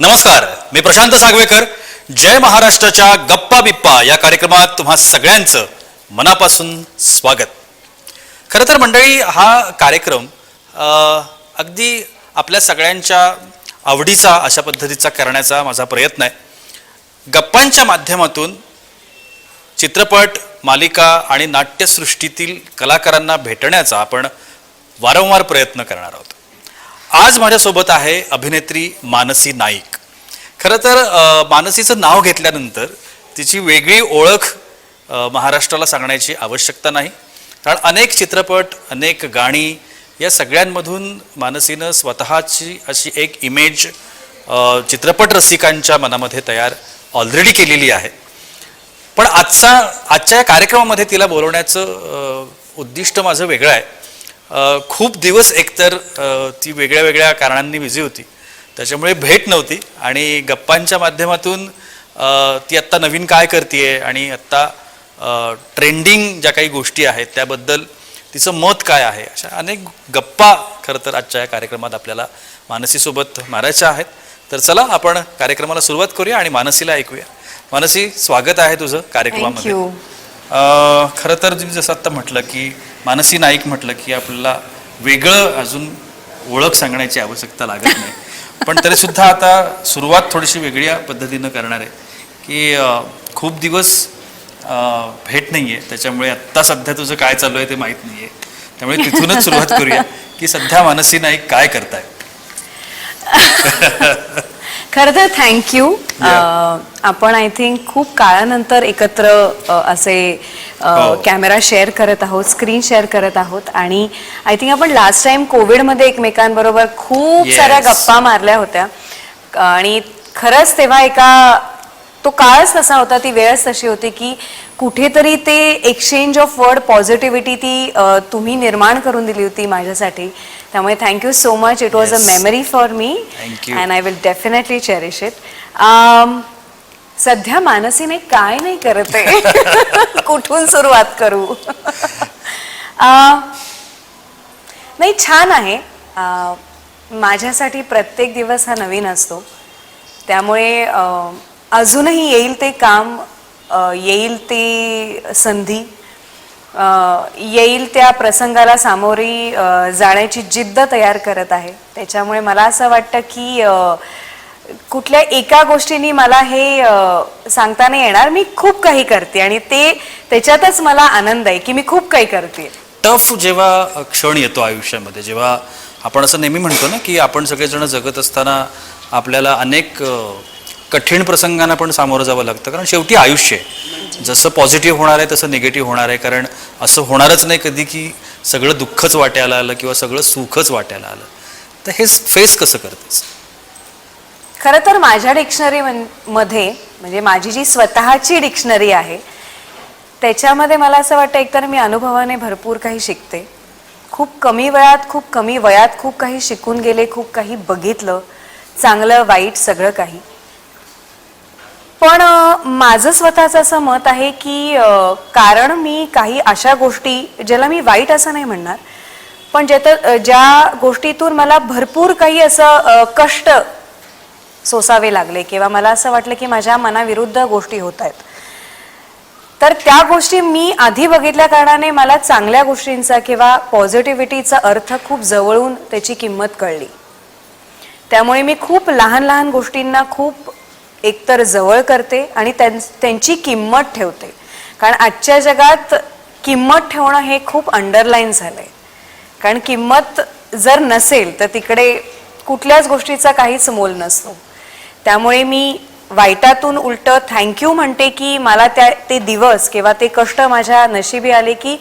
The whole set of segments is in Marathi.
नमस्कार मी प्रशांत सागवेकर. जय महाराष्ट्राच्या गप्पा बिप्पा या कार्यक्रमात तुम्हा सगळ्यांचं मनापासून स्वागत. खरं तर मंडळी हा कार्यक्रम अगदी आपल्या सगळ्यांच्या आवडीचा अशा पद्धतीचा करण्याचा माझा प्रयत्न आहे. गप्पांच्या माध्यमातून चित्रपट मालिका आणि नाट्यसृष्टीतील कलाकारांना भेटण्याचा आपण वारंवार प्रयत्न करणार आहोत. आज माझ्यासोबत आहे अभिनेत्री मानसी नाईक. खरं तर मानसीचं नाव घेतल्यानंतर तिची वेगळी ओळख महाराष्ट्राला सांगण्याची आवश्यकता नाही. कारण अनेक चित्रपट अनेक गाणी या सगळ्यांमधून मानसीनं स्वतःची अशी एक इमेज चित्रपट रसिकांच्या मनामध्ये तयार ऑलरेडी केलेली आहे. पण आजचा आजच्या या कार्यक्रमामध्ये तिला बोलवण्याचं उद्दिष्ट माझं वेगळं आहे. खूप दिवस एकतर ती वेगळ्या वेगळ्या कारणांनी बिझी होती. त्याच्यामुळे भेट नव्हती आणि गप्पांच्या माध्यमातून ती आत्ता नवीन काय करते आणि आत्ता ट्रेंडिंग ज्या काही गोष्टी आहेत त्याबद्दल तिचं मत काय आहे? अशा अनेक गप्पा खरं तर आजच्या या कार्यक्रमात आपल्याला मानसीसोबत मारायच्या आहेत. तर चला आपण कार्यक्रमाला सुरुवात करूया आणि मानसीला ऐकूया. मानसी स्वागत आहे तुझं कार्यक्रमामध्ये. खरं तर तुम्ही जसं आत्ता म्हटलं की मानसी नाईक म्हटलं की आपल्याला वेगळं अजून ओळख सांगण्याची आवश्यकता लागत नाही. पण तरी सुद्धा आता सुरुवात थोडीशी वेगळ्या पद्धतीनं करणार आहे. की खूप दिवस भेट नाही आहे त्याच्यामुळे आत्ता सध्या तुझं काय चालू आहे ते माहीत नाही आहे त्यामुळे तिथूनच सुरुवात करूया की सध्या मानसी नाईक काय करताय? खरं तर थँक्यू आपण आय थिंक खूप काळानंतर एकत्र असे हो. कॅमेरा शेअर करत आहोत स्क्रीन शेअर करत आहोत आणि आय थिंक आपण लास्ट टाइम कोविडमध्ये एकमेकांबरोबर खूप Yes. साऱ्या गप्पा मारल्या होत्या. आणि खरंच तेव्हा एका तो काळच तसा होता ती वेळच तशी होती की कुठेतरी ते एक्सचेंज ऑफ वर्ड पॉझिटिव्हिटी ती तुम्ही निर्माण करून दिली होती माझ्यासाठी. त्यामुळे thank you so much it was a. Memory for me. And I will definitely cherish it सध्या मानसीने काय नाही करत आहे? कुठून सुरुवात करू? नाही छान आहे. माझ्यासाठी प्रत्येक दिवस हा नवीन असतो. त्यामुळे अजूनही येईल ते काम येईल ती संधी. येईल त्या प्रसंगाला सामोरी जाण्याची जिद्द तयार करत आहे. त्याच्यामुळे मला असं वाटतं की कुठल्या एका गोष्टीने मला हे सांगता नाही येणार मी खूप काही करते आणि ते त्याच्यातच मला आनंद आहे की मी खूप काही करते. टफ जेव्हा क्षण येतो आयुष्यामध्ये जेव्हा आपण असं नेहमी म्हणतो ना की आपण सगळेजण जगत असताना आपल्याला अनेक कठीण प्रसंगांना पण सामोरं जावं लागतं. कारण शेवटी आयुष्य आहे. जसं पॉझिटिव्ह होणार आहे तसं निगेटिव्ह होणार आहे. कारण असं होणारच नाही कधी की सगळं दुःखच वाट्याला आलं किंवा सगळं सुखच वाट्याला आलं. तर हे फेस कसं करतेस? खरं तर माझ्या डिक्शनरी मध्ये म्हणजे माझी जी स्वतःची डिक्शनरी आहे त्याच्यामध्ये मला असं वाटतं एकतर मी अनुभवाने भरपूर काही शिकते. खूप कमी वेळात खूप कमी वयात खूप काही शिकून गेले खूप काही बघितलं चांगलं वाईट सगळं काही. पण माझं स्वतःचं असं मत आहे की कारण मी काही अशा गोष्टी ज्याला मी वाईट असं नाही म्हणणार पण ज्यात ज्या गोष्टीतून मला भरपूर काही असं कष्ट सोसावे लागले किंवा मला असं वाटलं की माझ्या मनाविरुद्ध गोष्टी होत आहेत. तर त्या गोष्टी मी आधी बघितल्या कारणाने मला चांगल्या गोष्टींचा किंवा पॉझिटिव्हिटीचा अर्थ खूप जवळून त्याची किंमत कळली. त्यामुळे मी खूप लहान लहान गोष्टींना खूप एकतर जवळ करते आणि त्यां त्यांची किंमत ठेवते. कारण आजच्या जगात किंमत ठेवणं हे खूप अंडरलाईन झालं आहे कारण किंमत जर नसेल तर तिकडे कुठल्याच गोष्टीचा काहीच मोल नसतो. त्यामुळे मी वाईटातून उलट थँक्यू म्हणते की मला त्या ते दिवस किंवा ते कष्ट माझ्या नशिबी आले की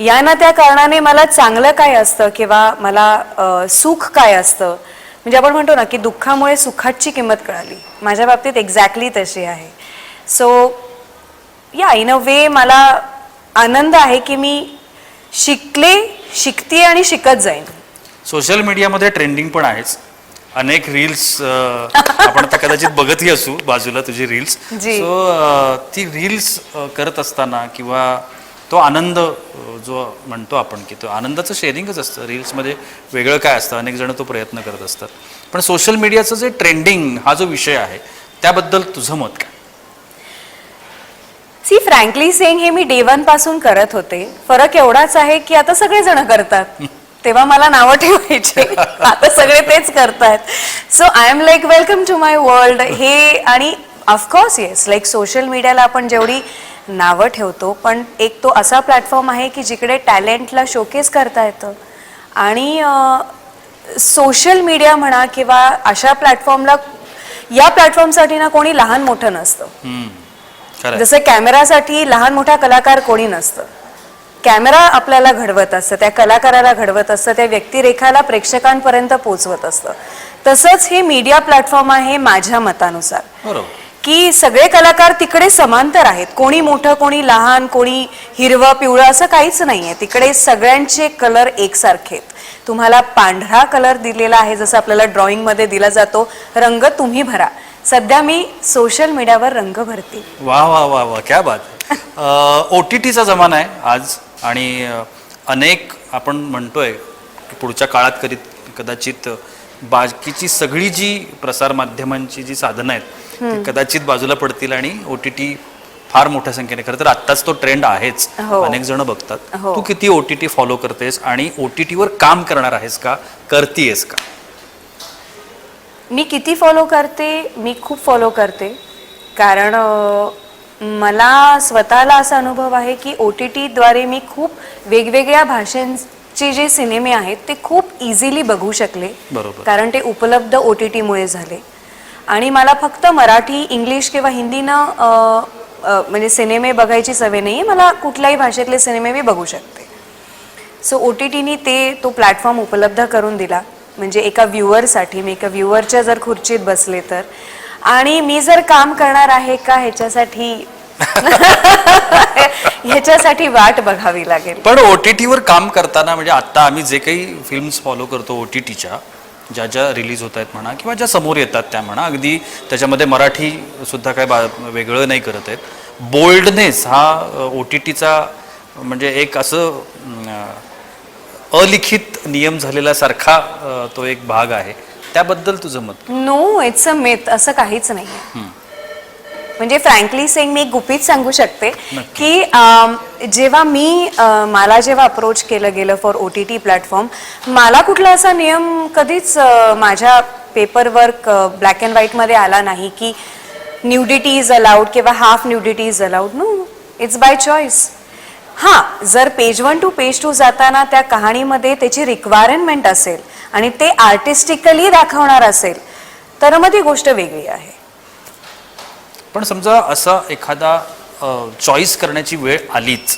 या ना त्या कारणाने मला चांगलं काय असतं किंवा मला सुख काय असतं म्हणजे आपण म्हणतो ना की दुःखामुळे सुखाची किंमत कळाली. माझ्या बाबतीत एक्झॅक्टली तशी आहे. सो या इन अ वे मला आनंद आहे की मी शिकले शिकते आणि शिकत जाईन. सोशल मीडियामध्ये ट्रेंडिंग पण आहेच. अनेक रील्स आपण आता कदाचित बघतही असू बाजूला तुझी रील्स जी. सो ती रील्स करत असताना किंवा तो आनंद जो म्हणतो आपण की तो आनंदाचं शेअरिंगच असतं. रील्समध्ये वेगळं काय असतं? अनेक जण तो प्रयत्न करत असतात. पण सोशल मीडियाचं जे ट्रेंडिंग हा जो विषय आहे त्याबद्दल तुझं मत काय? सी फ्रँकली सेंग हे मी डे वनपासून करत होते. फरक एवढाच आहे की आता सगळे जण करतात. तेव्हा मला नावं ठेवायचे. आता सगळे तेच करतायत so I am like welcome to my world हे आणि ऑफकोर्स येस लाईक सोशल मीडियाला आपण जेवढी नावं ठेवतो पण एक तो असा प्लॅटफॉर्म आहे की जिकडे टॅलेंटला शोकेस करता येतं. आणि सोशल मीडिया म्हणा किंवा अशा प्लॅटफॉर्मला या प्लॅटफॉर्मसाठी ना कोणी लहान मोठं नसतं. जसं कॅमेरासाठी लहान मोठा कलाकार कोणी नसतं. कॅमेरा आपल्याला घडवत असतं त्या कलाकाराला घडवत असतं त्या व्यक्तिरेखाला प्रेक्षकांपर्यंत पोचवत असतं. तसंच हे मीडिया प्लॅटफॉर्म आहे माझ्या मतानुसार. की सगळे कलाकार तिकडे समांतर आहेत. कोणी मोठं कोणी लहान कोणी हिरवं पिवळं असं काहीच नाहीये. तिकडे सगळ्यांचे कलर एकसारखे आहेत. तुम्हाला पांढरा कलर दिलेला आहे जसं आपल्याला ड्रॉइंगमध्ये दिला जातो रंग तुम्ही भरा. सध्या मी सोशल मीडियावर रंग भरते. वा वा वा वा क्या बात ओ टी टीचा जमाना आहे आज आणि अनेक आपण म्हणतोय पुढच्या काळात करीत कदाचित बाकीची सगळी जी प्रसार माध्यमांची जी साधनं आहेत ती कदाचित बाजूला पडतील आणि ओ टी टी फार मोठ्या संख्येने खरं तर आत्ताच तो ट्रेंड आहेच. हो. अनेक जण बघतात. हो. तू किती ओ टी टी फॉलो करतेस आणि ओ टी टीवर काम करणार आहेस का? करतीयस का? मी किती फॉलो करते? मी खूप फॉलो करते. कारण मला स्वतःला असा अनुभव आहे की ओ टी टीद्वारे मी खूप वेगवेगळ्या भाषांचे जे सिनेमे आहेत ते खूप इझिली बघू शकले. बरोबर. कारण ते उपलब्ध ओ टी टीमुळे झाले. आणि मला फक्त मराठी इंग्लिश किंवा हिंदीनं म्हणजे सिनेमे बघायची सवय नाही आहे मला कुठल्याही भाषेतले सिनेमे मी बघू शकते. सो ओ टी टीनी ते तो प्लॅटफॉर्म उपलब्ध करून दिला. म्हणजे एका व्ह्युअरसाठी मी एका व्ह्युअरच्या जर खुर्चीत बसले तर. आणि मी जर काम करणार आहे का ह्याच्यासाठी ह्याच्यासाठी वाट बघावी लागेल. पण ओ टी टीवर काम करताना म्हणजे आत्ता आम्ही जे काही फिल्म्स फॉलो करतो ओ टी टीच्या ज्या ज्या रिलीज होत आहेत म्हणा किंवा ज्या समोर येतात त्या म्हणा अगदी त्याच्यामध्ये मराठी सुद्धा काय बा वेगळं नाही करत आहेत. बोल्डनेस हा ओ टी टीचा म्हणजे एक असं अलिखित नियम झालेला सारखा तो एक भाग आहे. त्याबद्दल तुझं मत नो इट्स अ मिथ असं काहीच नाही म्हणजे फ्रँकली सेंग मी एक गुपित सांगू शकते की जेव्हा मी मला जेव्हा अप्रोच केलं गेलं for O T T platform मला कुठला असा नियम कधीच माझ्या पेपरवर्क ब्लॅक अँड व्हाईटमध्ये आला नाही की न्यूडिटी इज अलाउड किंवा half nudity is allowed no it's by choice हां जर page one two page two जाताना त्या कहाणीमध्ये त्याची रिक्वायरमेंट असेल आणि ते आर्टिस्टिकली दाखवणार असेल तर मग ती गोष्ट वेगळी आहे. पण समजा असा एखादा चॉईस करण्याची वेळ आलीच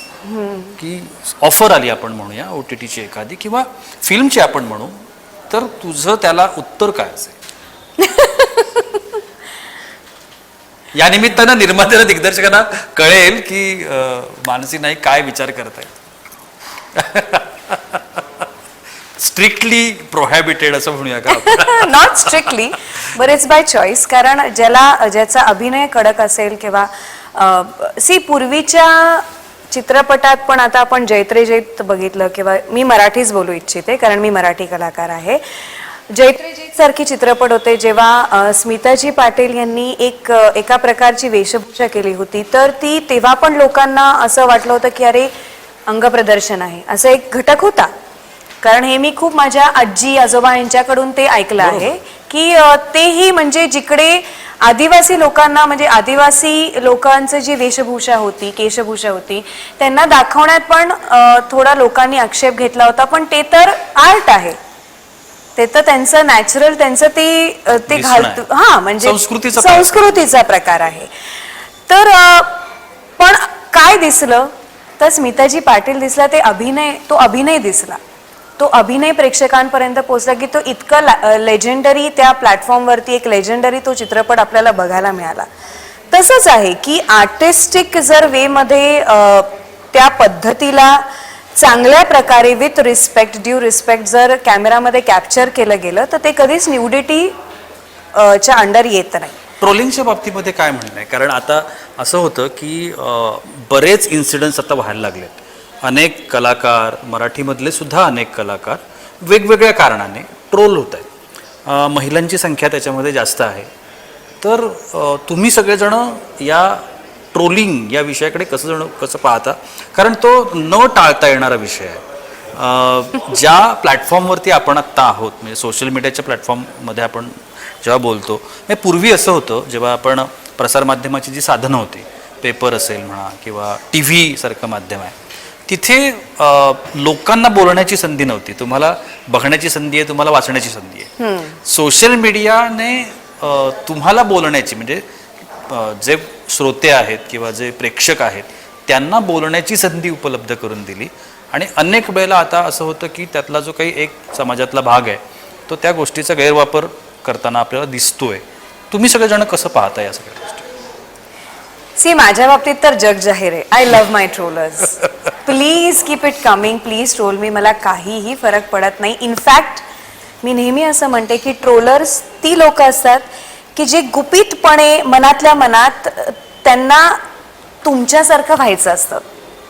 की ऑफर आली आपण म्हणूया ओ टी टीची एखादी किंवा फिल्मची आपण म्हणू तर तुझं त्याला उत्तर काय असेल? या निमित्तानं निर्मात्याला दिग्दर्शकांना कळेल की मानसी नाईक काय विचार करतायत. स्ट्रिक्टली प्रोहॅबिटेड असं म्हणूया का? Not strictly but it's by choice कारण ज्याला ज्याचा अभिनय कडक असेल किंवा सी पूर्वीच्या चित्रपटात पण आता आपण जैत्रे जैत बघितलं किंवा मी मराठीच बोलू इच्छिते कारण मी मराठी कलाकार आहे. जैत्रे जैत सारखे चित्रपट होते जेव्हा स्मिताजी पाटील यांनी एक एका प्रकारची वेशभूषा केली होती. तर ती तेव्हा पण लोकांना असं वाटलं होतं की अरे अंगप्रदर्शन आहे. असं एक घटक होता. कारण हे मी खूप माझ्या आजी आजोबा यांच्याकडून ते ऐकलं आहे की तेही म्हणजे जिकडे आदिवासी लोकांना म्हणजे आदिवासी लोकांचं जी वेशभूषा होती केशभूषा होती त्यांना दाखवण्यात पण थोडा लोकांनी आक्षेप घेतला होता पण ते तर आर्ट आहे. ते तर त्यांचं नॅचरल त्यांचं ते ते घालत. हा म्हणजे संस्कृतीचा प्रकार. संस्कृतीचा प्रकार आहे. तर पण काय दिसलं? तर स्मिताजी पाटील दिसला ते अभिनय तो अभिनय दिसला. तो अभिनय प्रेक्षकांपर्यंत पोहोचला की तो इतकं लेजेंडरी त्या प्लॅटफॉर्मवरती एक लेजेंडरी तो चित्रपट आपल्याला बघायला मिळाला. तसंच आहे की आर्टिस्टिक जर वेमध्ये त्या पद्धतीला चांगल्या प्रकारे विथ रिस्पेक्ट ड्यू रिस्पेक्ट जर कॅमेरामध्ये कॅप्चर केलं गेलं तर ते कधीच न्यूडिटी च्या अंडर येत नाही. ट्रोलिंगच्या बाबतीमध्ये काय म्हणणं आहे? कारण आता असं होतं की बरेच इन्सिडन्स आता व्हायला लागलेत. अनेक कलाकार मराठीमधले सुद्धा अनेक कलाकार वेगवेगळ्या कारणाने ट्रोल होत आहेत. महिलांची संख्या त्याच्यामध्ये जास्त आहे. तर तुम्ही सगळेजणं या ट्रोलिंग या विषयाकडे कसं जण कसं पाहता? कारण तो न टाळता येणारा विषय आहे. ज्या प्लॅटफॉर्मवरती आपण आत्ता आहोत म्हणजे सोशल मीडियाच्या प्लॅटफॉर्ममध्ये आपण जेव्हा बोलतो म्हणजे पूर्वी असं होतं जेव्हा आपण प्रसारमाध्यमाची जी साधनं होती पेपर असेल म्हणा किंवा टी व्हीसारखं माध्यम आहे तिथे लोकांना बोलण्याची संधी नव्हती. तुम्हाला बघण्याची संधी आहे तुम्हाला वाचण्याची संधी आहे. सोशल मीडियाने तुम्हाला बोलण्याची म्हणजे जे श्रोते आहेत किंवा जे प्रेक्षक आहेत त्यांना बोलण्याची संधी उपलब्ध करून दिली. आणि अनेक वेळेला आता असं होतं की त्यातला जो काही एक समाजातला भाग आहे तो त्या गोष्टीचा गैरवापर करताना आपल्याला दिसतोय. तुम्ही सगळेजण कसं पाहता या सगळ्या सी माझ्या बाबतीत तर जग जाहीर आहे. I love my trollers please keep it coming please troll me मला काहीही फरक पडत नाही. इनफॅक्ट मी नेहमी असं म्हणते की ट्रोलर्स ती लोक असतात की जे गुपितपणे मनातल्या मनात त्यांना तुमच्यासारखं व्हायचं असतं.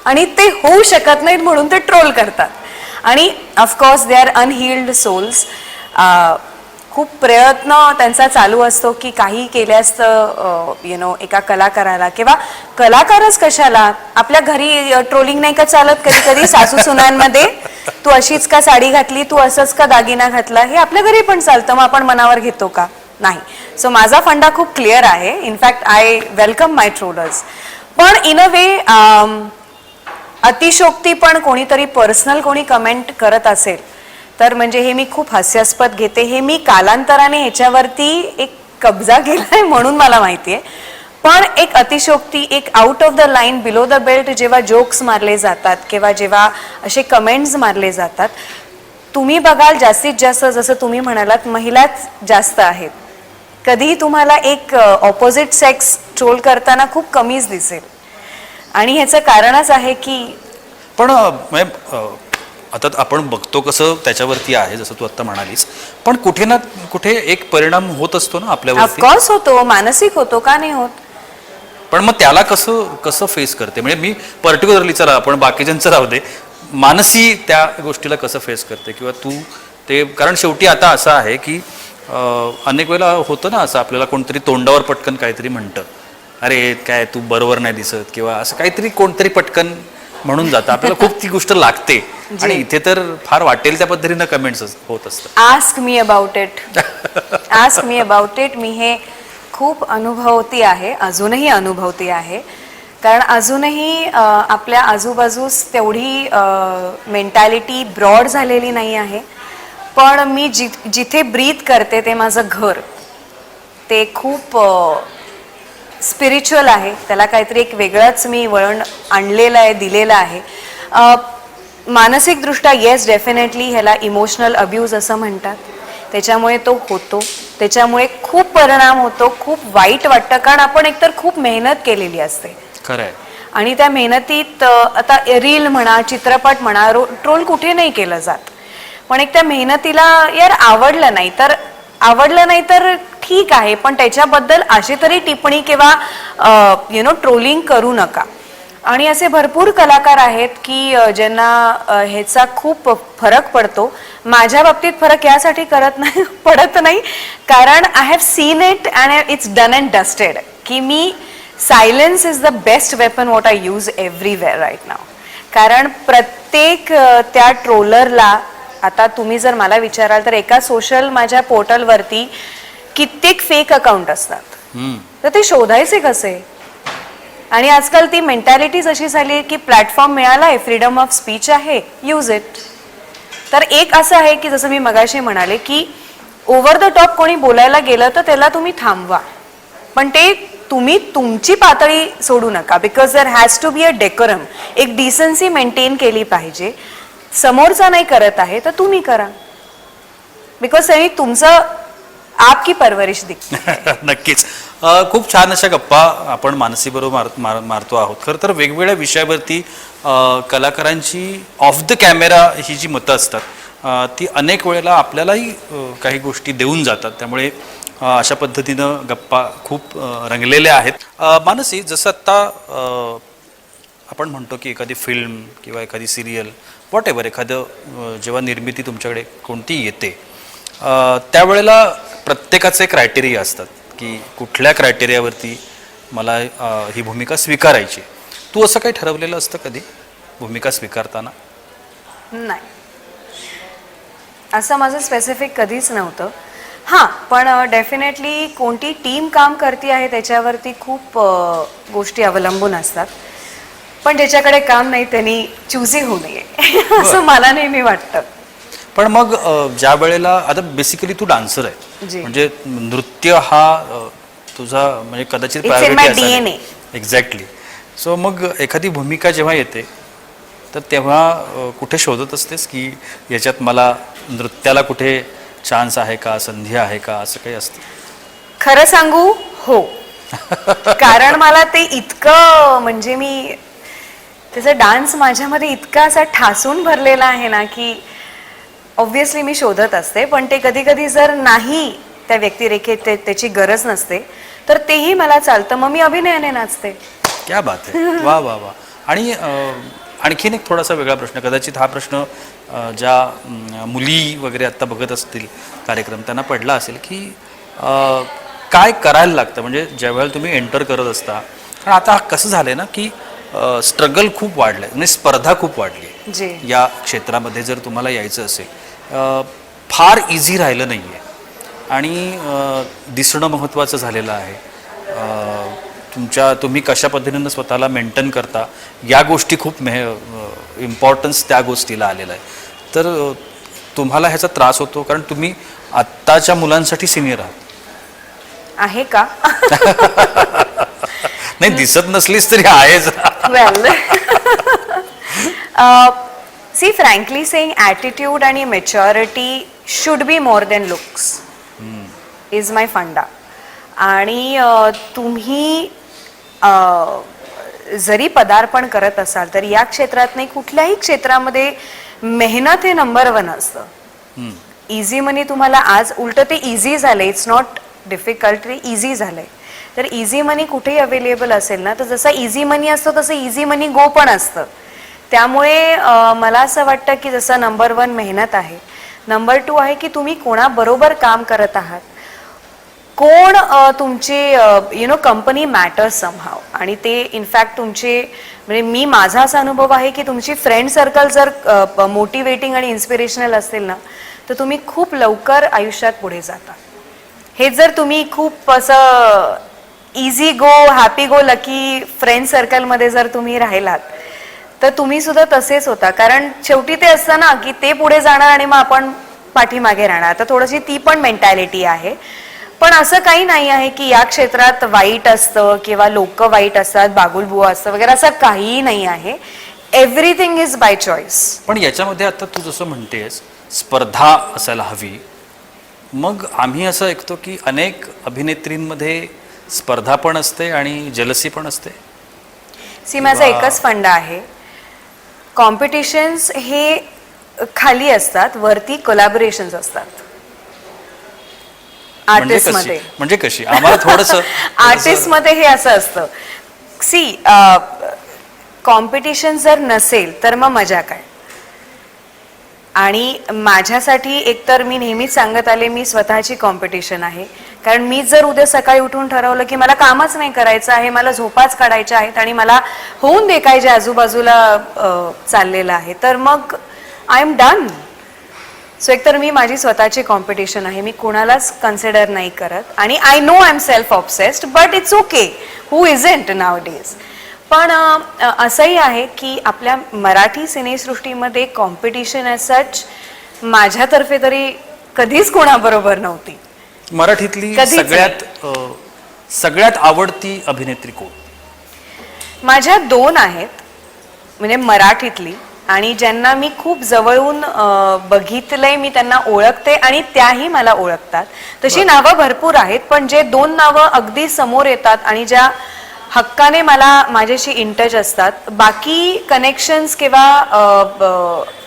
आणि ते होऊ शकत नाहीत म्हणून ते ट्रोल करतात. आणि of course they are unhealed souls खूप प्रयत्न त्यांचा चालू असतो की काही केल्यास यु नो एका कलाकाराला किंवा कलाकारच कशाला? आपल्या घरी ट्रोलिंग नाही का चालत कधी कधी? सासू सुनांमध्ये? तू अशीच का साडी घातली? तू असंच का दागिना घातला? हे आपल्या घरी पण चालतं. मग आपण मनावर घेतो का? नाही. सो माझा फंडा खूप क्लिअर आहे. In fact I welcome my trollers पण इन अ वे अतिशोक्ती पण कोणीतरी पर्सनल कोणी कमेंट करत असेल तर म्हणजे हे मी खूप हास्यास्पद घेते. हे मी कालांतराने ह्याच्यावरती एक कब्जा केलाय म्हणून मला माहिती आहे पण एक अतिशोक्ती एक out of the line below the belt जेव्हा जोक्स मारले जातात किंवा जेव्हा असे कमेंट्स मारले जातात तुम्ही बघाल जास्तीत जास्त जसं तुम्ही म्हणालात महिलाच जास्त आहेत. कधीही तुम्हाला एक ऑपोजिट सेक्स ट्रोल करताना खूप कमीच दिसेल. आणि ह्याचं कारणच आहे की पण म्हणजे, आता आपण बघतो कसं त्याच्यावरती आहे जसं तू आता म्हणालीस. पण कुठे ना कुठे एक परिणाम होत असतो ना आपल्यावरती. ऑफकोर्स होतो मानसिक होतो का नाही होत? पण मग त्याला कसं कसं फेस करते? म्हणजे मी पर्टिक्युलरली चला आपण बाकीच्यांचं राहू दे. मानसी त्या गोष्टीला कसं फेस करते? किंवा तू ते कारण शेवटी आता असं आहे की अं, अनेक वेळेला होतं ना असं आपल्याला कोणतरी तोंडावर पटकन काहीतरी म्हणतं. अरे काय तू बरोबर नाही दिसत किंवा असं काहीतरी कोणतरी पटकन म्हणून जातं. आपल्याला खूप ती गोष्ट लागते. आणि इथे तर फार वाटेल त्या पद्धतीनं कमेंट्स होत असतात. Ask me about it ask me about it मी हे खूप अनुभवती आहे. अजूनही अनुभवती आहे. कारण अजूनही आपल्या आजूबाजूस तेवढी मेंटॅलिटी ब्रॉड झालेली नाही आहे. पण मी जि जिथे ब्रीथ करते ते माझं घर. ते खूप स्पिरिच्युअल आहे. त्याला काहीतरी एक वेगळंच मी वळण आणलेलं आहे दिलेलं आहे. मानसिकदृष्ट्या येस डेफिनेटली ह्याला इमोशनल अब्यूज असं म्हणतात. त्याच्यामुळे तो होतो. त्याच्यामुळे खूप परिणाम होतो खूप वाईट वाटतं कारण आपण एकतर खूप मेहनत केलेली असते. खरं आणि त्या मेहनतीत आता रील म्हणा चित्रपट म्हणा रो ट्रोल कुठे नाही केलं जात. पण एक त्या मेहनतीला यार आवडलं नाही. तर आवडलं नाही तर ठीक आहे पण त्याच्याबद्दल अशी तरी टिप्पणी किंवा यु नो ट्रोलिंग करू नका. आणि असे भरपूर कलाकार आहेत की ज्यांना ह्याचा खूप फरक पडतो. माझ्या बाबतीत फरक यासाठी करत नाही पडत नाही. कारण I have seen it and it's done and dusted की मी silence is the best weapon what I use everywhere right now कारण प्रत्येक त्या ट्रोलरला आता तुम्ही जर मला विचाराल तर एका सोशल माझ्या पोर्टलवरती कित्येक फेक अकाउंट असतात. तर ते शोधायचे कसे? आणि आजकाल ती मेंटॅलिटीज अशी झाली आहे की प्लॅटफॉर्म मिळाला आहे फ्रीडम ऑफ स्पीच आहे यूज इट तर एक असं आहे की जसं मी मगाशी म्हणाले की ओव्हर द टॉप कोणी बोलायला गेलं तर त्याला तुम्ही थांबवा. पण ते तुम्ही तुमची पातळी सोडू नका because there has to be a decorum एक डिसन्सी मेंटेन केली पाहिजे. समोरचा नाही करत आहे तर तुम्ही करा. बिकॉज त्यांनी तुमचं आपकी परवरिश नक्कीच. खूप छान अशा गप्पा आपण मानसीबरोबर मार, मार मारतो आहोत. खरं तर वेगवेगळ्या विषयावरती कलाकारांची ऑफ द कॅमेरा ही जी मतं असतात ती अनेक वेळेला आपल्यालाही काही गोष्टी देऊन जातात. त्यामुळे अशा पद्धतीनं गप्पा खूप रंगलेल्या आहेत. मानसी जसं आत्ता आपण म्हणतो की एखादी फिल्म किंवा एखादी सिरियल वॉट एव्हर एखादं जेव्हा निर्मिती तुमच्याकडे कोणती येते त्यावेळेला प्रत्येकाचे क्रायटेरिया असतात की कुठल्या क्रायटेरियावरती मला ही भूमिका स्वीकारायची. तू असं काही ठरवलेलं असतं कधी भूमिका स्वीकारताना? नाही. असं माझं स्पेसिफिक कधीच नव्हतं. हां पण डेफिनेटली कोणती टीम काम करते आहे त्याच्यावरती खूप गोष्टी अवलंबून असतात. पण ज्याच्याकडे काम नाही त्यांनी चुजी होऊ नये. असं मला नेहमी वाटतं. पण मग ज्या वेळेला आता बेसिकली तू डान्सर आहे. म्हणजे नृत्य हा तुझा म्हणजे कदाचित प्रायोरिटी. एक्झॅक्टली सो मग एखादी भूमिका जेव्हा येते तर तेव्हा कुठे शोधत असतेस की याच्यात मला नृत्याला कुठे चान्स आहे का संधी आहे का असं काही असतं? खरं सांगू हो. कारण मला ते इतकं म्हणजे मी त्याचा डान्स माझ्यामध्ये इतका असा ठासून भरलेला आहे ना की ऑब्व्हियसली मी शोधत असते पण ते कधी कधी जर नाही त्या व्यक्तिरेखेत ते- त्याची गरज नसते तर तेही मला चालतं. मग मी अभिनयाने नाचते. क्या बात आहे. वा वा वा. आणि आणखीन एक थोडासा वेगळा प्रश्न कदाचित हा प्रश्न ज्या मुली वगैरे आत्ता बघत असतील कार्यक्रम त्यांना पडला असेल की काय करायला लागतं? म्हणजे ज्यावेळेला तुम्ही एंटर करत असता कारण आता कसं झालंय ना की स्ट्रगल खूप वाढलंय. म्हणजे स्पर्धा खूप वाढली आहे. या क्षेत्रामध्ये जर तुम्हाला यायचं असेल फार इझी राहिलं नाही आहे आणि दिसणं महत्त्वाचं झालेलं आहे. तुमच्या तुम्ही कशा पद्धतीनं स्वतःला मेंटेन करता या गोष्टी खूप मेह इम्पॉर्टन्स त्या गोष्टीला आलेला आहे. तर तुम्हाला ह्याचा त्रास होतो कारण तुम्ही आत्ताच्या मुलांसाठी सिनियर आहात. आहे का? नाही दिसत नसलीस तरी आहेच. Well Uh, see frankly saying attitude आणि maturity should be more than looks is my funda आणि अ, तुम्ही अ, जरी पदार्पण करत असाल तर या क्षेत्रात नाही कुठल्याही क्षेत्रामध्ये मेहनत हे नंबर वन असतं. इझी मनी तुम्हाला आज उलट ते इझी झालंय. इट्स नॉट डिफिकल्ट ते इझी झालंय. तर इझी मनी कुठेही अवेलेबल असेल ना तर जसं इझी मनी असतो तसं इझी मनी गो पण असतं. त्यामुळे मला असं वाटतं की जसं नंबर वन मेहनत आहे. नंबर टू आहे की तुम्ही कोणाबरोबर काम करत आहात. कोण तुमचे you know company matter somehow आणि ते इनफॅक्ट तुमचे म्हणजे मी माझा असा अनुभव आहे की तुमची फ्रेंड सर्कल जर मोटिवेटिंग आणि इन्स्पिरेशनल असेल ना तर तुम्ही खूप लवकर आयुष्यात पुढे जाता. हे जर तुम्ही खूप असं easy go happy go lucky friend सर्कलमध्ये जर तुम्ही राहिलात तर तुम्ही सुद्धा तसेच होता. कारण शेवटी ते असतं ना की ते पुढे जाणार आणि मग आपण पाठीमागे राहणार. तर थोडीशी ती पण मेंटॅलिटी आहे. पण असं काही नाही आहे की या क्षेत्रात वाईट असतं किंवा लोक वाईट असतात बागुलबुवा असतं वगैरे असं काहीही नाही आहे. एव्हरीथिंग इज बाय चॉईस पण याच्यामध्ये आता तू जसं म्हणतेस स्पर्धा असायला हवी. मग आम्ही असं ऐकतो की अनेक अभिनेत्रींमध्ये स्पर्धा पण असते आणि जलसी पण असते. सी माझा एकच फंडा आहे. कॉम्पिटिशन्स हे खाली असतात वरती कोलॅबोरेशन्स असतात. म्हणजे आर्टिस्टमध्ये. म्हणजे कशी? आम्हाला थोडस आर्टिस्ट मध्ये हे असं असतं. सी कॉम्पिटिशन जर नसेल तर मग मजा काय? आणि माझ्यासाठी एकतर मी नेहमीच सांगत आले मी स्वतःची कॉम्पिटिशन आहे. कारण मी जर उद्या सकाळी उठून ठरवलं की मला कामच नाही करायचं आहे मला झोपाच काढायच्या आहेत आणि मला होऊन दे काय जे आजूबाजूला चाललेलं आहे तर मग आय एम डन सो एकतर मी माझी स्वतःची कॉम्पिटिशन आहे मी कोणालाच कन्सिडर नाही करत आणि I know I am self obsessed but it's okay who is in nowadays पण असंही आहे की आपल्या मराठी सिनेसृष्टीमध्ये कॉम्पिटिशन ॲज सच माझ्यातर्फे तरी कधीच कोणाबरोबर नव्हती. मराठीतली कधीच सगळ्यात अ, सगळ्यात आवडती अभिनेत्री कोण? माझ्या दोन आहेत म्हणजे मराठीतली आणि ज्यांना मी खूप जवळून अ, बघितलंय मी त्यांना ओळखते आणि त्याही मला ओळखतात. तशी नावं भरपूर आहेत पण जे दोन नावं अगदी समोर येतात आणि ज्या हक्काने मला माझ्याशी इन टच असतात बाकी कनेक्शन्स किंवा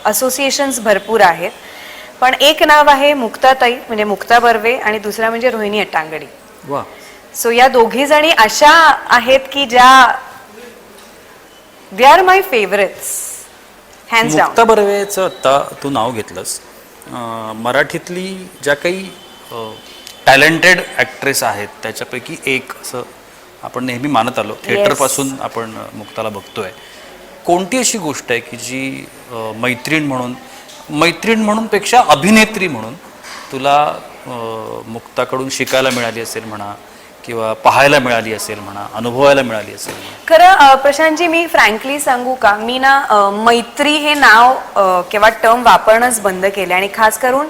असोसिएशन्स भरपूर आहेत. पण एक नाव आहे मुक्ताताई म्हणजे मुक्ता बर्वे आणि दुसरा म्हणजे रोहिणी अट्टांगडी. वा. सो या दोघी जणी अशा आहेत की ज्या they are my favourites Mukta बर्वेचं आत्ता तू नाव घेतलंस. अं, मराठीतली ज्या काही टॅलेंटेड ॲक्ट्रेस आहेत त्याच्यापैकी एक असं आपण नेहमी मानत आलो. थिएटरपासून आपण मुक्ताला बघतोय. कोणती अशी गोष्ट आहे की जी अं, मैत्रीण म्हणून मैत्रीण म्हणून पेक्षा अभिनेत्री म्हणून तुला मुक्ताकडून शिकायला मिळाली असेल म्हणा किंवा पाहायला मिळाली असेल म्हणा अनुभवायला मिळाली असेल खरं प्रशांतजी मी फ्रँकली सांगू का? मी ना मैत्री हे नाव किंवा टर्म वापरणंच बंद केले आणि खास करून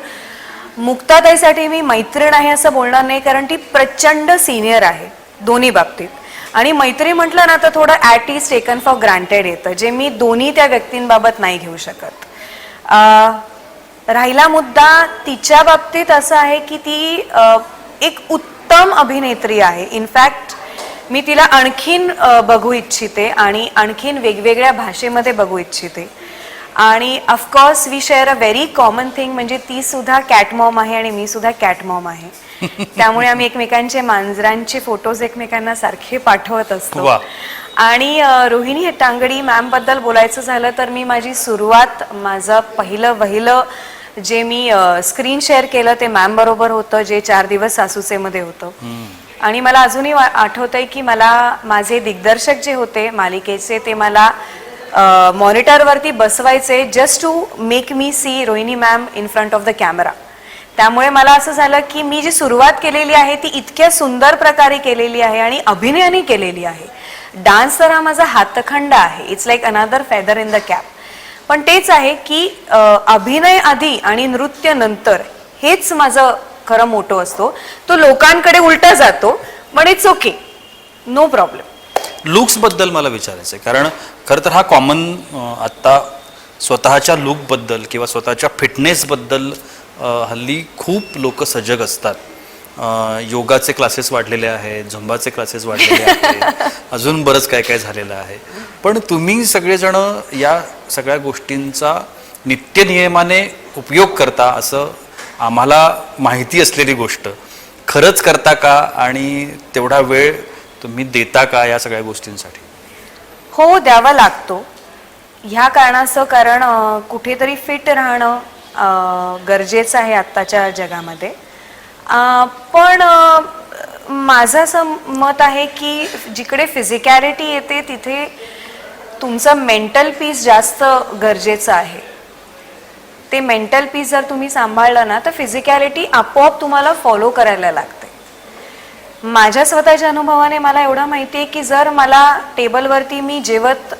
मुक्ताताईसाठी मी मैत्रीण आहे असं बोलणार नाही कारण ती प्रचंड सिनियर आहे दोन्ही बाबतीत. आणि मैत्री म्हटलं ना तर थोडं it is taken for granted येतं जे मी दोन्ही त्या व्यक्तींबाबत नाही घेऊ शकत. राहिला मुद्दा तिच्या बाबतीत असं आहे की ती एक उत्तम अभिनेत्री आहे. इनफॅक्ट मी तिला आणखीन बघू इच्छिते आणि आणखीन वेगवेगळ्या भाषेमध्ये बघू इच्छिते. आणि of course we share a very common thing म्हणजे ती सुद्धा कॅट मॉम आहे आणि मी सुद्धा कॅट मॉम आहे. त्यामुळे आम्ही एकमेकांचे मांजरांचे फोटोज एकमेकांना सारखे पाठवत असतो. आणि रोहिणी हेटांगडी मॅमबद्दल बोलायचं झालं तर मी माझी सुरुवात माझं पहिलं वहिलं जे मी स्क्रीन शेअर केलं ते मॅम बरोबर होतं जे चार दिवस सासूसेमध्ये होतं. आणि मला अजूनही आठवतंय की मला माझे दिग्दर्शक जे होते मालिकेचे ते मला मॉनिटरवरती बसवायचे just to make me see Rohini ma'am in front of the camera त्यामुळे मला असं झालं की मी जी सुरुवात केलेली आहे ती इतक्या सुंदर प्रकारे केलेली आहे आणि अभिनयाने केलेली आहे. डान्स तर हा माझा हातखंड आहे. It's like another feather in the cap पण तेच आहे की अभिनय आधी आणि नृत्य नंतर हेच माझं खरं मोठं असतो. तो लोकांकडे उलटा जातो पण इट्स ओके नो प्रॉब्लेम लुक्सबद्दल मला विचारायचं आहे कारण खरं तर हा कॉमन आत्ता स्वतःच्या लुकबद्दल किंवा स्वतःच्या फिटनेसबद्दल हल्ली खूप लोक सजग असतात. योगाचे क्लासेस वाढलेले आहेत झुंबाचे क्लासेस वाढलेले आहेत अजून बरंच काय काय झालेलं आहे. पण तुम्ही सगळेजण या सगळ्या गोष्टींचा नित्यनियमाने उपयोग करता असं आम्हाला माहिती असलेली गोष्ट. खरंच करता का? आणि तेवढा वेळ तुम्ही देता का या सगळ्या गोष्टींसाठी? हो द्यावा लागतो. ह्या कारणाचं कारण कुठेतरी फिट राहणं गरजेचं आहे आत्ताच्या जगामध्ये. पण माझं असं मत आहे की जिकडे फिजिकॅलिटी येते तिथे तुमचं मेंटल पीस जास्त गरजेचं आहे. ते मेंटल पीस जर तुम्ही सांभाळलं ना तर फिजिकॅलिटी आपोआप तुम्हाला फॉलो करायला लागतं. माझ्या स्वतःच्या अनुभवाने मला एवढं माहिती आहे की जर मला टेबलवरती मी जेवत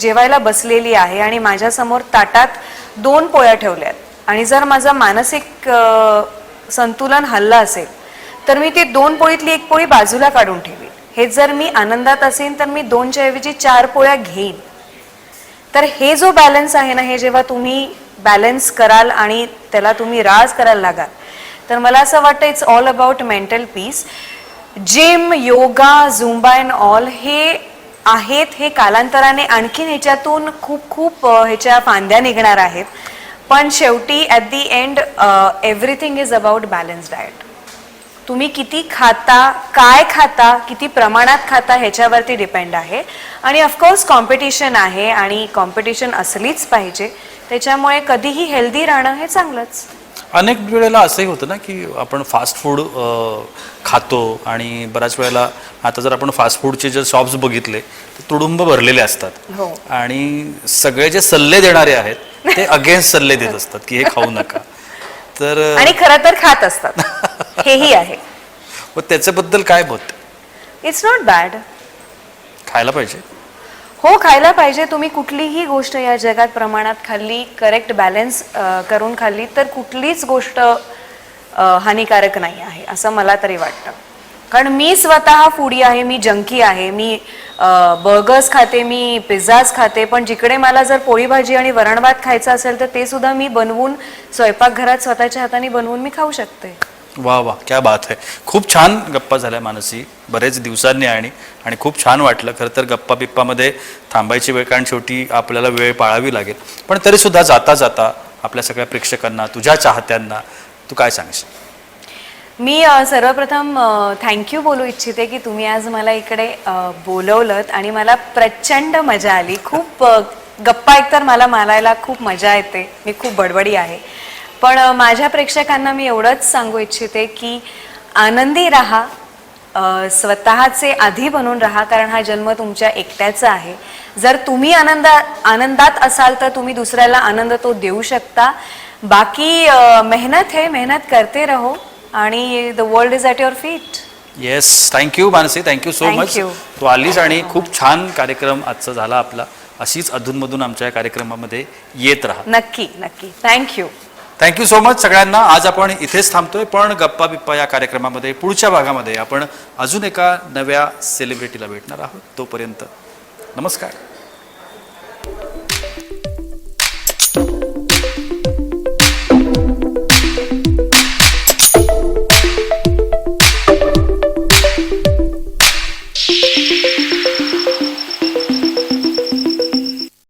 जेवायला बसलेली आहे आणि माझ्यासमोर ताटात दोन पोळ्या ठेवल्यात आणि जर माझं मानसिक संतुलन हल्ला असेल तर मी ती दोन पोळीतली एक पोळी बाजूला काढून ठेवीन. हे जर मी आनंदात असेल तर मी दोनच्या ऐवजी चार पोळ्या घेईन. तर हे जो बॅलन्स आहे ना हे जेव्हा तुम्ही बॅलन्स कराल आणि त्याला तुम्ही राज करायला लागाल तर मला असं वाटतं it's all about mental peace gym yoga zumba and all हे आहेत हे कालांतराने आणखीन ह्याच्यातून खूप खूप ह्याच्या फांद्या निघणार आहेत. पण शेवटी at the end everything is about balance diet तुम्ही किती खाता काय खाता किती प्रमाणात खाता ह्याच्यावरती डिपेंड आहे. आणि ऑफकोर्स कॉम्पिटिशन आहे आणि कॉम्पिटिशन असलीच पाहिजे. त्याच्यामुळे कधीही हेल्दी राहणं हे चांगलंच. अनेक वेळेला असंही होतं ना की आपण फास्ट फूड खातो आणि बऱ्याच वेळेला आता जर आपण फास्ट फूडचे जे शॉप्स बघितले ते तुडुंब भरलेले असतात. हो. आणि सगळे जे सल्ले देणारे आहेत ते अगेन्स्ट सल्ले देत असतात की हे खाऊ नका. तर आणि खरं तर खात असतात. हेही आहे. मग त्याच्याबद्दल काय मत? इट्स नॉट बॅड खायला पाहिजे. हो खायला पाहिजे. तुम्ही कुठलीही गोष्ट या जगात प्रमाणात खाल्ली करेक्ट बॅलन्स करून खाल्ली तर कुठलीच गोष्ट हानिकारक नाही आहे असं मला तरी वाटतं. कारण मी स्वतः फूडी आहे मी जंकी आहे मी बर्गर्स खाते मी पिझ्झाज खाते पण जिकडे मला जर पोळी भाजी आणि वरण भात खायचं असेल तर ते सुद्धा मी बनवून स्वयंपाकघरात स्वतःच्या हाताने बनवून मी खाऊ शकते. वा वा क्या बात आहे खूप छान गप्पा झाल्या मानसी. बरेच दिवसांनी आणि आणि खूप छान वाटलं. खरं तर गप्पा बिप्पामध्ये थांबायची वेळ कारण शेवटी आपल्याला वेळ पाळावी लागेल. पण तरीसुद्धा जाता जाता आपल्या सगळ्या प्रेक्षकांना तुझ्या चाहत्यांना तू काय सांगशील? मी सर्वप्रथम थँक्यू बोलू इच्छिते की तुम्ही आज मला इकडे बोलवलं बोलवलंत आणि मला प्रचंड मजा आली. खूप गप्पा एकतर मला मारायला खूप मजा येते. मी खूप बडबडी आहे. पण माझ्या प्रेक्षकांना मी एवढंच सांगू इच्छिते की आनंदी राहा स्वतःचे आधी बनून राहा कारण हा जन्म तुमच्या एकट्याचा आहे. जर तुम्ही आनंदा आनंदात असाल तर तुम्ही दुसऱ्याला आनंद तो देऊ शकता. बाकी मेहनत है मेहनत करते रहो आणि the world is at your feet. Yes thank you Mansi. Thank you so much. तू आलीस आणि खूप छान कार्यक्रम आजचा झाला आपला. अशीच अधूनमधून आमच्या या कार्यक्रमामध्ये येत राहा. नक्की नक्की. थँक्यू थँक्यू सो मच सगळ्यांना. आज आपण इथेच थांबतोय पण गप्पा बिप्पा या कार्यक्रमामध्ये पुढच्या भागामध्ये आपण अजून एका नव्या सेलिब्रिटीला भेटणार आहोत. तोपर्यंत नमस्कार.